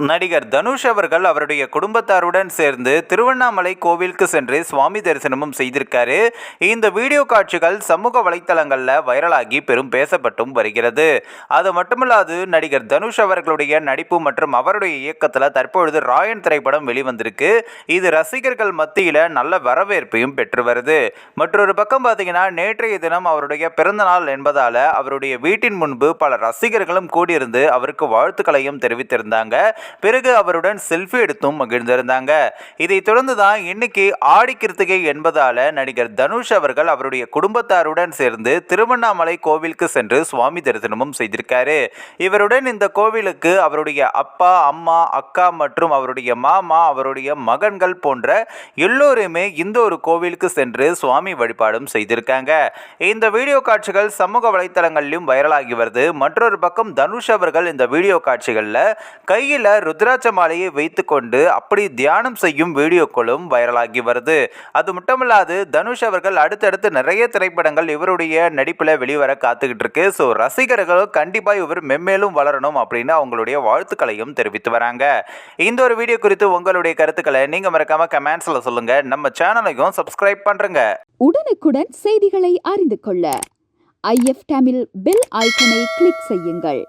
நடிகர் தனுஷ் அவர்கள் அவருடைய குடும்பத்தாருடன் சேர்ந்து திருவண்ணாமலை கோவிலுக்கு சென்று சுவாமி தரிசனமும் செய்திருக்காரு. இந்த வீடியோ காட்சிகள் சமூக வலைத்தளங்களில் வைரலாகி பெரும் பேசப்பட்டும் வருகிறது. அது மட்டுமல்லாது நடிகர் தனுஷ் அவர்களுடைய நடிப்பு மற்றும் அவருடைய இயக்கத்தில் தற்பொழுது ராயன் திரைப்படம் வெளிவந்திருக்கு. இது ரசிகர்கள் மத்தியில் நல்ல வரவேற்பையும் பெற்று வருது. மற்றொரு பக்கம் பார்த்தீங்கன்னா நேற்றைய தினம் அவருடைய பிறந்தநாள் என்பதால் அவருடைய வீட்டின் முன்பு பல ரசிகர்களும் கூடியிருந்து அவருக்கு வாழ்த்துக்களையும் தெரிவித்திருந்தாங்க. பிறகு அவருடன் செல்ஃபி எடுத்தும் மகிழ்ந்திருந்தாங்க. இதைத் தொடர்ந்து தான் இன்னைக்கு ஆடி கிருத்திகை என்பதால நடிகர் தனுஷ் அவர்கள் அவருடைய குடும்பத்தாருடன் சேர்ந்து திருவண்ணாமலை கோவிலுக்கு சென்று சுவாமி தரிசனமும் செய்திருக்காரு. இவருடன் இந்த கோவிலுக்கு அவருடைய அப்பா அம்மா அக்கா மற்றும் அவருடைய மாமா அவருடைய மகன்கள் போன்ற எல்லோருமே இந்த ஒரு கோவிலுக்கு சென்று சுவாமி வழிபாடும் செய்திருக்காங்க. இந்த வீடியோ காட்சிகள் சமூக வலைத்தளங்களிலும் வைரலாகி வருது. மற்றொரு பக்கம் தனுஷ் அவர்கள் இந்த வீடியோ காட்சிகளில் கையில் ருத்ராட்ச மாலையை வைத்துக்கொண்டு அப்படி தியானம் செய்யும் வீடியோக்களும் வைரலாகி வருது. அது மட்டுமல்லாது தனுஷ் அவர்கள் அடுத்தடுத்து நிறைய திரைப்படங்கள் இவருடைய நடிப்பில் வெளிவர காத்துக்கிட்டு இருக்கு ஸோ ரசிகர்களும் கண்டிப்பாக இவர் மென்மேலும் வளரணும் அப்படின்னு அவங்களுடைய வாழ்த்துக்களையும் தெரிவித்து வராங்க. இந்த ஒரு வீடியோ குறித்து உங்களுடைய கருத்துக்களை நீங்கள் மறக்காம கமெண்ட்ஸில் சொல்லுங்க. நம்ம சேனலையும் சப்ஸ்கிரைப் பண்ணுறங்க உடனுக்குடன் செய்திகளை அறிந்து கொள்ள. ஐஎஃப் தமிழ் பெல் ஐக்கனை கிளிக் செய்யுங்கள்.